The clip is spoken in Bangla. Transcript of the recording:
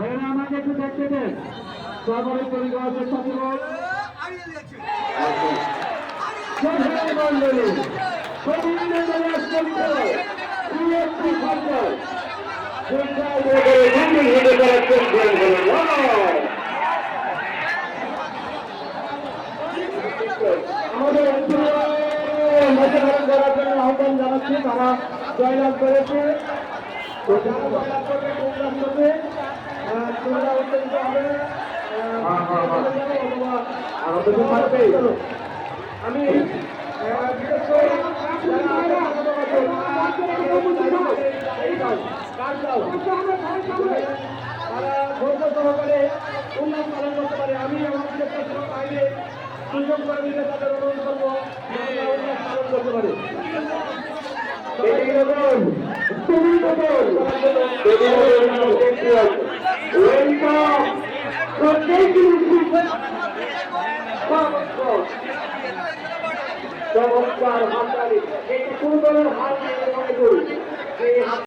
ভাইয়েরা, আমাকে একটু দেখতে দেন। সরকারি পরিবার চেষ্টা করুন সরকারি মন্ডলী আমাদের জন্য আহ্বান জানাচ্ছি তারা জয়লাভ করেছে। আমি। তারা ধৈর্য সহকারে উন্নয়ন পালন করতে পারে আমি আমার আইনে সুযোগ করে তাদের পালন করতে পারে প্রত্যেক চমৎকার হাততালি এই কোন দলের হাত মনে করি এই হাত